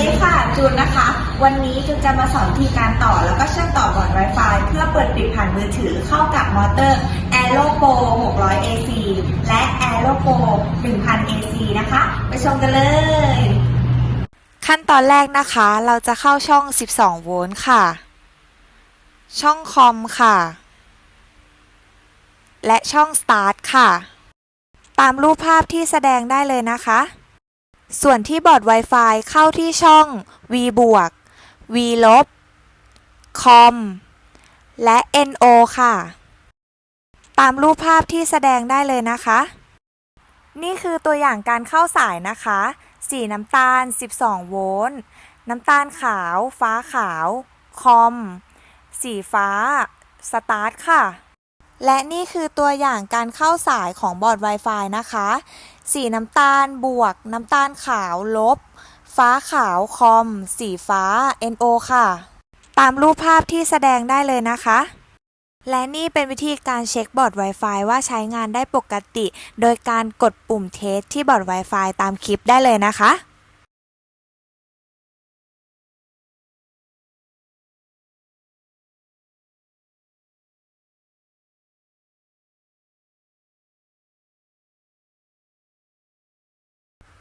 ดีค่ะจูนนะคะ วันนี้จูนจะมาสอนวิธีการต่อแล้วก็เชื่อมต่อบอร์ด Wi-Fi เพื่อเปิดปิดผ่านมือถือเข้ากับมอเตอร์ Aero Pro 600 AC และ Aero Pro 1000 AC นะคะ ไปชมกันเลย ขั้นตอนแรกนะคะ เราจะเข้าช่อง 12 โวลต์ค่ะ ช่องคอมค่ะ และช่อง Start ค่ะ ตามรูปภาพที่แสดงได้เลยนะคะ ส่วนที่บอร์ด Wi-Fi เข้าที่ช่อง V บวก V ลบ COM และ NO ค่ะ ตามรูปภาพที่แสดงได้เลยนะคะ นี่คือตัวอย่างการเข้าสายนะคะ สีน้ำตาล 12 โวลต์ น้ำตาลขาว ฟ้าขาว คอม สีฟ้า สตาร์ทค่ะ และนี่คือตัวอย่างการเข้าสายของบอร์ด Wi-Fi นะคะ สีน้ำตาลบวก น้ำตาลขาวลบ ฟ้าขาวคอม สีฟ้า NO ค่ะ ตามรูปภาพที่แสดงได้เลยนะคะ และนี่เป็นวิธีการเช็คบอร์ด Wi-Fi ว่าใช้งานได้ปกติ โดยการกดปุ่มเทสที่บอร์ด Wi-Fi ตามคลิปได้เลยนะคะ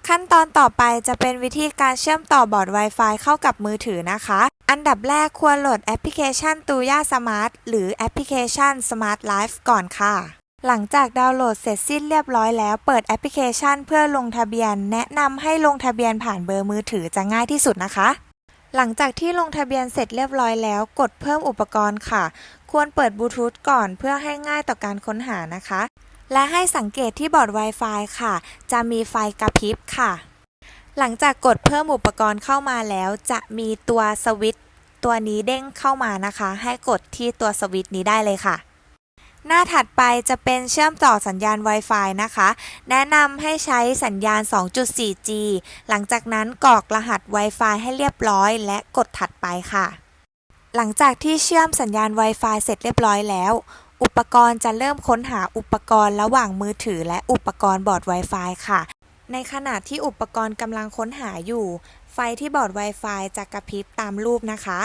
ขั้นตอนต่อไปจะเป็นวิธีการเชื่อมต่อบอร์ด Wi-Fi เข้ากับมือถือนะคะ อันดับแรกควรโหลดแอปพลิเคชันตูย่าสมาร์ทหรือแอปพลิเคชัน Smart Life ก่อนค่ะ หลังจากดาวน์โหลดเสร็จสิ้นเรียบร้อยแล้วเปิดแอปพลิเคชันเพื่อลงทะเบียน แนะนำให้ลงทะเบียนผ่านเบอร์มือถือจะง่ายที่สุดนะคะ หลังจากที่ลงทะเบียนเสร็จเรียบร้อยแล้ว กดเพิ่มอุปกรณ์ค่ะ ควรเปิดบลูทูธก่อนเพื่อให้ง่ายต่อการค้นหานะคะ และให้สังเกตที่บอร์ด Wi-Fi ค่ะ จะมีไฟกระพริบค่ะ หลังจากกดเพิ่มอุปกรณ์เข้ามาแล้ว จะมีตัวสวิตตัวนี้เด้งเข้ามานะคะ ให้กดที่ตัวสวิตนี้ได้เลยค่ะ หน้าถัดไปจะเป็นเชื่อมต่อสัญญาณ Wi-Fi นะคะ แนะนำให้ใช้สัญญาณ 2.4G หลังจากนั้นกรอกรหัส Wi-Fi ให้เรียบร้อย และกดถัดไปค่ะ หลังจากที่เชื่อมสัญญาณ Wi-Fi เสร็จเรียบร้อยแล้ว อุปกรณ์จะเริ่มค้นหาอุปกรณ์ระหว่างมือถือและอุปกรณ์บอร์ด Wi-Fi ค่ะ ในขณะที่อุปกรณ์กำลังค้นหาอยู่ ไฟที่บอร์ด Wi-Fi จะกระพริบตามรูปนะคะ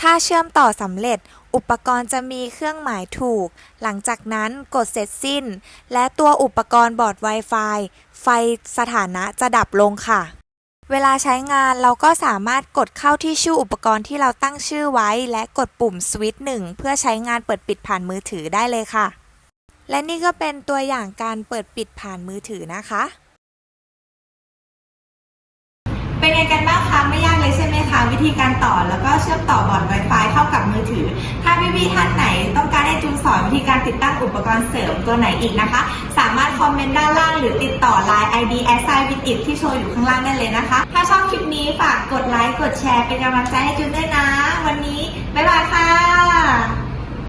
ถ้าเชื่อมต่อสำเร็จ อุปกรณ์จะมีเครื่องหมายถูก หลังจากนั้นกดเสร็จสิ้น และตัวอุปกรณ์บอร์ด Wi-Fi ไฟสถานะจะดับลงค่ะ เวลาใช้งานเราก็สามารถกดเข้าที่ชื่ออุปกรณ์ที่เราตั้งชื่อไว้ และกดปุ่มสวิตช์หนึ่งเพื่อใช้งานเปิดปิดผ่านมือถือได้เลยค่ะ และนี่ก็เป็นตัวอย่างการเปิดปิดผ่านมือถือนะคะ เป็นไงกันบ้างคะไม่ยากเลยใช่ไหมคะวิธีการต่อแล้วก็เชื่อมต่อบอร์ด Wi-Fi เข้ากับมือถือ ถ้าพี่ๆท่านไหนต้องการให้จูนสอนวิธีการติดตั้งอุปกรณ์เสริมตัวไหนอีกนะคะ สามารถคอมเมนต์ด้านล่าง หรือติดต่อ Line ID a s s i g n w i t i t ที่โชว์อยู่ข้างล่างได้เลยนะคะ ถ้าชอบคลิปนี้ฝากกดไลค์กดแชร์เป็นกำลังใจให้จูนด้วยนะ วันนี้บ๊ายบายค่ะ